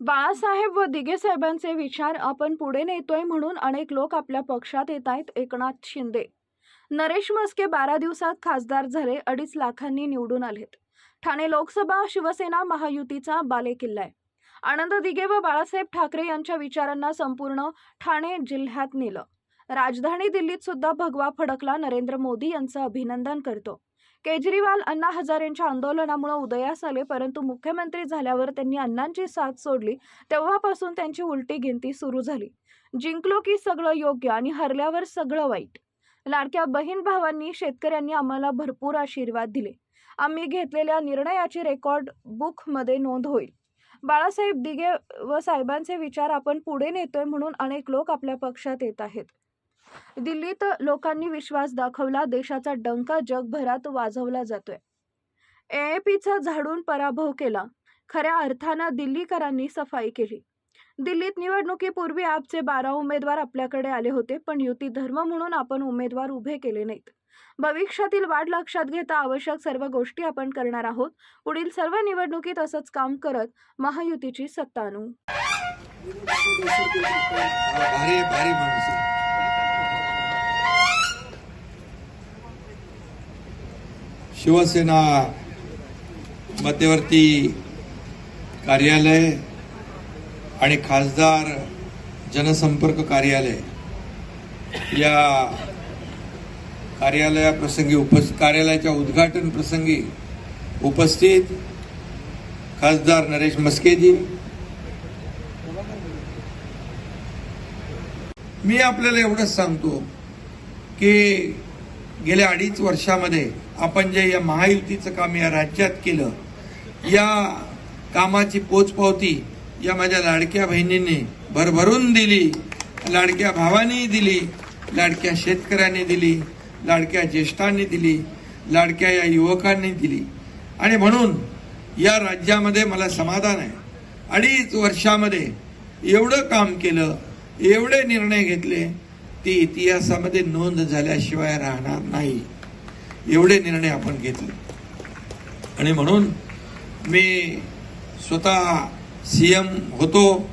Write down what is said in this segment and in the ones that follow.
बाळासाहेब व दिघे साहेबांचे विचार आपण पुढे नेतोय म्हणून अनेक लोक आपल्या पक्षात येत आहेत एकनाथ शिंदे. नरेश मस्के बारा दिवसात खासदार झाले अडीच लाखांनी निवडून आलेत. ठाणे लोकसभा शिवसेना महायुतीचा बालेकिल्ला आहे. आनंद दिघे व बाळासाहेब ठाकरे यांच्या विचारांना संपूर्ण ठाणे जिल्ह्यात नेलं. राजधानी दिल्लीत सुद्धा भगवा फडकला नरेंद्र मोदी यांचं अभिनंदन करतो. केजरीवाल अण्णा हजारेंच्या आंदोलनामुळे उदयास आले परंतु मुख्यमंत्री झाल्यावर त्यांनी अण्णांची साथ सोडली तेव्हापासून त्यांची उलटी गिनती सुरू झाली. जिंकलो की सगळं योग्य आणि हरल्यावर सगळं वाईट. लाडक्या बहीण भावांनी शेतकऱ्यांनी आम्हाला भरपूर आशीर्वाद दिले. आम्ही घेतलेल्या निर्णयाची रेकॉर्ड बुकमध्ये नोंद होईल. बाळासाहेब दिघे व साहेबांचे विचार आपण पुढे नेतोय म्हणून अनेक लोक आपल्या पक्षात येत आहेत. दिल्लीत लोकांनी विश्वास दाखवला देशाचा डंका जगभरात वाजवला जातोय. एएपीचा झाडून पराभव केला. खऱ्या अर्थानं दिल्लीकरांनी सफाई केली. दिल्लीत निवडणुकीपूर्वी आपचे बारा उमेदवार आपल्याकडे आले होते पण युती धर्म म्हणून आपण उमेदवार उभे केले नाहीत. भविष्यातील वाढ लक्षात घेता आवश्यक सर्व गोष्टी आपण करणार आहोत. पुढील सर्व निवडणुकीत असंच काम करत महायुतीची सत्ता आणू. शिवसेना मध्यवर्ती कार्यालय आणि खासदार जनसंपर्क कार्यालय या कार्यालयाप्रसंगी उपस् कार्यालयाच्या उद्घाटन प्रसंगी उपस्थित खासदार नरेश मस्केजी. मी आपल्याला एवढंच सांगतो की गेल्या अडीच वर्षामध्ये आपण जे या महायुतीचं काम या राज्यात केलं या कामाची पोचपावती या माझ्या लाडक्या बहिणींनी भरभरून दिली लाडक्या भावांनी दिली लाडक्या शेतकऱ्यांनी दिली लाडक्या ज्येष्ठांनी दिली लाडक्या या युवकांनी दिली. आणि म्हणून या राज्यामध्ये मला समाधान आहे. अडीच वर्षामध्ये एवढं काम केलं एवढे निर्णय घेतले ती इतिहासामध्ये नोंद झाल्याशिवाय राहणार नाही. एवढे निर्णय आपण घेतले. आणि म्हणून मी स्वतः सी एम होतो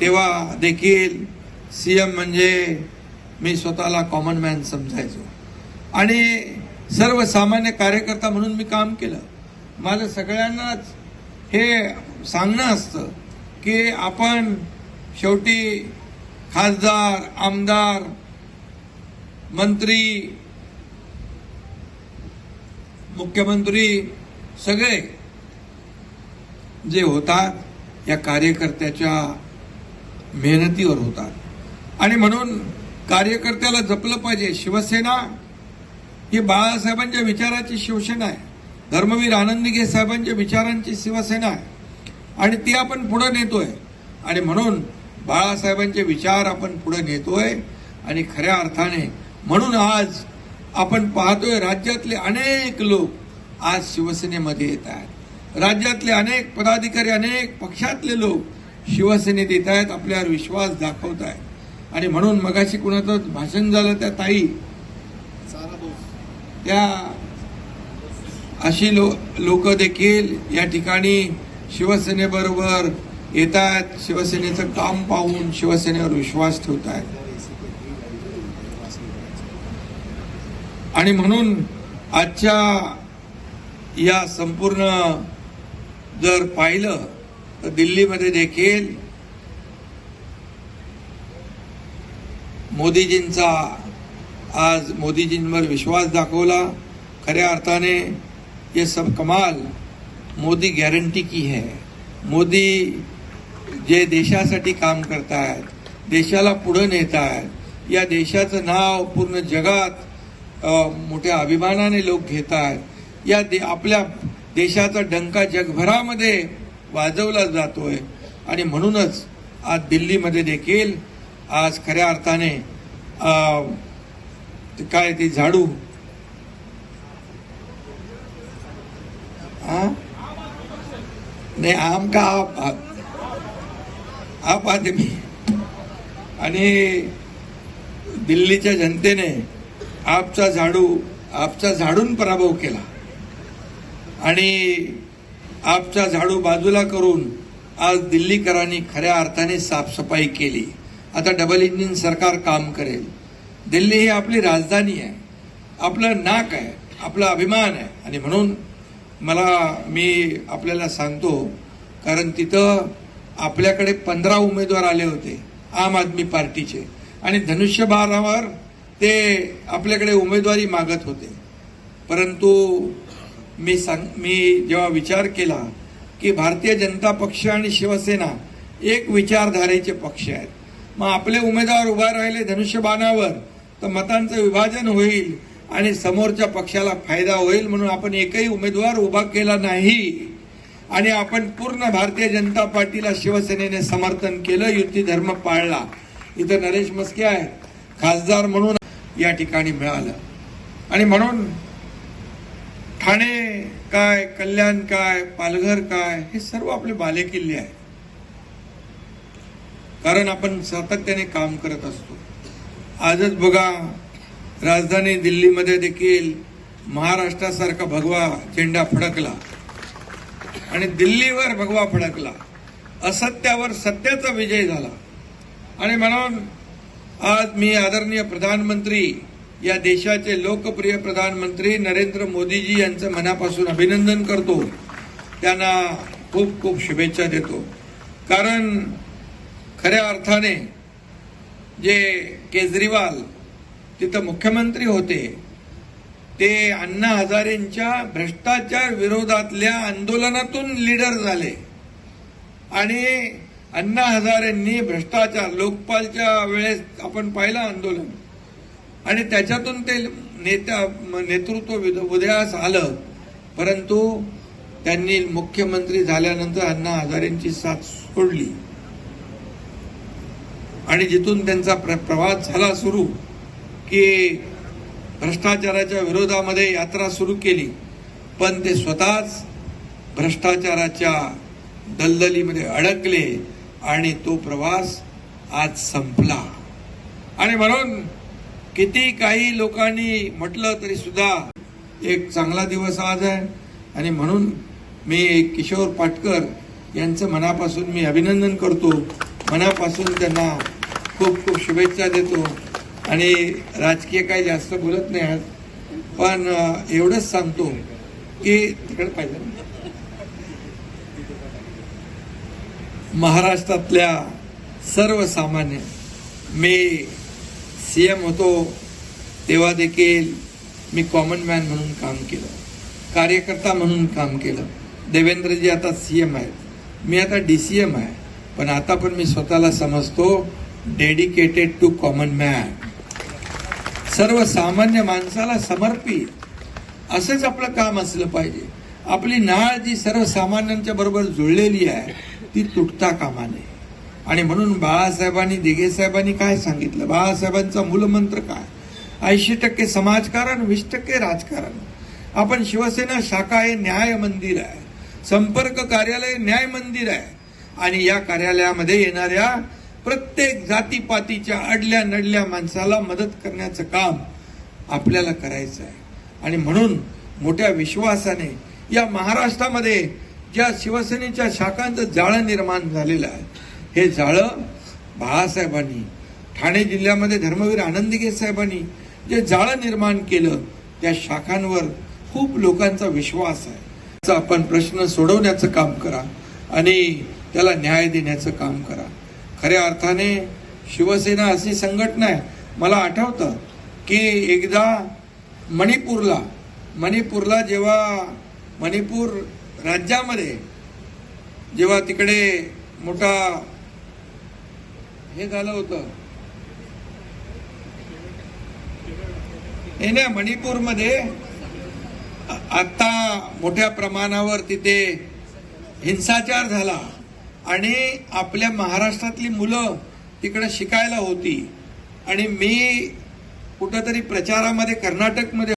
तेव्हा देखील सी एम म्हणजे मी स्वतःला कॉमन मॅन समजायचो. आणि सर्वसामान्य कार्यकर्ता म्हणून मी काम केलं. माझं सगळ्यांनाच हे सांगणं असतं की आपण शेवटी खासदार आमदार मंत्री मुख्यमंत्री सगळे जे होतात या कार्यकर्त्याच्या मेहनतीवर होतात. आणि म्हणून कार्यकर्त्याला जपलं पाहिजे. शिवसेना ही बाळासाहेबांच्या विचाराची शिवसेना आहे. धर्मवीर आनंदगे साहेबांच्या विचारांची शिवसेना आहे. आणि ती आपण पुढे नेतोय. आणि म्हणून बाळासाहेबांचे विचार आपण पुढे नेतोय. आणि खऱ्या अर्थाने म्हणून आज आपण पाहतोय राज्यातले अनेक लोक आज शिवसेनेमध्ये येत आहेत. राज्यातले अनेक पदाधिकारी अनेक पक्षातले लोक शिवसेनेत येत आहेत आपल्यावर विश्वास दाखवत आहेत. आणि म्हणून मगाशी कुणाचं भाषण झालं त्या ताई. त्या अशी लो लोक देखील या ठिकाणी शिवसेनेबरोबर येत आहेत. शिवसेनेचं काम पाहून शिवसेनेवर विश्वास ठेवत आहेत. आणि म्हणून आजच्या या संपूर्ण जर पाहिलं तर दिल्लीमध्ये देखील मोदीजींचा आज मोदीजींवर विश्वास दाखवला. खऱ्या अर्थाने ये सब कमाल मोदी गॅरंटी की है. मोदी जे देशासाठी काम करतायत देशाला पुढे नेत आहेत या देशाचं नाव पूर्ण जगात मोठ्या अभिमानाने लोक घेत आहेत. या दे आपल्या देशाचा डंका जगभरामध्ये वाजवला जातोय. आणि म्हणूनच आज दिल्लीमध्ये देखील आज खऱ्या अर्थाने अ, ते काय ती झाडू? हा नाही आम का आप आप आदमी. आणि दिल्लीच्या जनतेने आपचा झाडू आपचा झाडून पराभव केला. आणि आपचा झाडू बाजूला करून आज दिल्लीकरांनी खऱ्या अर्थाने साफसफाई केली. आता डबल इंजिन सरकार काम करेल. दिल्ली ही आपली राजधानी आहे. आपलं नाक आहे. आपला अभिमान आहे. आणि म्हणून मला मी आपल्याला सांगतो कारण तिथं आपल्याकडे पंधरा उमेदवार आले होते आम आदमी पार्टीचे. आणि धनुष्यबाणावर ते आपल्याकडे उमेदवारी मागत होते. परंतु मी सांग मी जेव्हा विचार केला की भारतीय जनता पक्ष आणि शिवसेना एक विचारधारेचे पक्ष आहेत. मग आपले उमेदवार उभा राहिले धनुष्यबाणावर तर मतांचं विभाजन होईल आणि समोरच्या पक्षाला फायदा होईल म्हणून आपण एकही उमेदवार उभा केला नाही. आणि आपण पूर्ण भारतीय जनता पार्टीला शिवसेनेने समर्थन केलं युती धर्म पाळला. इथं नरेश मस्के आहेत खासदार म्हणून या ठिकाणी मिळालं. आणि म्हणून ठाणे काय कल्याण काय पालघर काय हे सर्व आपले बालेकिल्ले आहे कारण आपण सातत्याने काम करत असतो. आजच बघा राजधानी दिल्लीमध्ये देखील महाराष्ट्रासारखा भगवा झेंडा फडकला. आणि दिल्लीवर भगवा फडकला. असत्यावर सत्याचा विजय झाला. आणि म्हणून आज मी आदरणीय प्रधानमंत्री या देशाचे लोकप्रिय प्रधानमंत्री नरेंद्र मोदीजी यांचं मनापासून अभिनंदन करतो. त्यांना खूप खूप शुभेच्छा देतो. कारण खऱ्या अर्थाने जे केजरीवाल तिथं मुख्यमंत्री होते ते अण्णा हजारेंच्या भ्रष्टाचार विरोधातल्या आंदोलनातून लीडर झाले. आणि अण्णा हजारेंनी भ्रष्टाचार लोकपालच्या वेळेस आपण पाहिलं आंदोलन. आणि त्याच्यातून ते नेत्या नेतृत्व विद- उदयास आलं. परंतु त्यांनी मुख्यमंत्री झाल्यानंतर अण्णा हजारेंची साथ सोडली. आणि जिथून त्यांचा प्र- प्रवास झाला सुरू की भ्रष्टाचाराच्या विरोधामध्ये यात्रा सुरू केली. पण ते स्वतःच भ्रष्टाचाराच्या दलदलीमध्ये अडकले. आणि तो प्रवास आज संपला. आणि म्हणून किती काही लोकांनी म्हटलं तरी सुद्धा एक चांगला दिवस आज आहे. आणि म्हणून मी किशोर पाटकर यांचं मनापासून मी अभिनंदन करतो. मनापासून त्यांना खूप खूप शुभेच्छा देतो. आणि राजकीय काही जास्त बोलत नाही आहेत. पण एवढंच सांगतो की तिकडे पाहिजे महाराष्ट्रातल्या सर्वसामान्य. मी सी एम होतो तेव्हा देखील मी कॉमन मॅन म्हणून काम केलं. कार्यकर्ता म्हणून काम केलं. देवेंद्रजी आता सी एम आहेत. मी आता डी सी एम आहे. पण आता पण मी स्वतःला समजतो डेडिकेटेड टू कॉमन मॅन सर्वसामान्य माणसाला समर्पित. असंच आपलं काम असलं पाहिजे. आपली नाळ जी सर्वसामान्यांच्या बरोबर जुळलेली आहे ती तुटता कामा नये. आणि म्हणून बाळासाहेबांनी दिघे साहेबांनी काय सांगितलं? बाळासाहेबांचा मूलमंत्र काय? ऐंशी टक्के समाजकारण वीस टक्के राजकारण. आपण शिवसेना शाखा हे न्याय मंदिर आहे. संपर्क कार्यालय न्याय मंदिर आहे. आणि या कार्यालयामध्ये येणाऱ्या प्रत्येक जातीपातीच्या अडल्या नडल्या माणसाला मदत करण्याचं काम आपल्याला करायचं आहे. आणि म्हणून मोठ्या विश्वासाने या महाराष्ट्रामध्ये ज्या शिवसेनेच्या शाखांचं जाळं निर्माण झालेलं आहे हे जाळं बाळासाहेबांनी ठाणे जिल्ह्यामध्ये धर्मवीर आनंदगे साहेबांनी जे जाळं निर्माण केलं त्या शाखांवर खूप लोकांचा विश्वास आहे. त्याचा आपण प्रश्न सोडवण्याचं काम करा आणि त्याला न्याय देण्याचं काम करा. खऱ्या अर्थाने शिवसेना अशी संघटना आहे. मला आठवतं की एकदा मणिपूरला मणिपूरला जेव्हा मणिपूर राज्यामध्ये जेव्हा तिकडे मोठा हे झालं होतं. हे ना मणिपूरमध्ये आता मोठ्या प्रमाणावर तिथे हिंसाचार झाला आणि आपल्या महाराष्ट्रातली मुलं तिकडे शिकायला होती. आणि मी कुठंतरी प्रचारामध्ये कर्नाटकमध्ये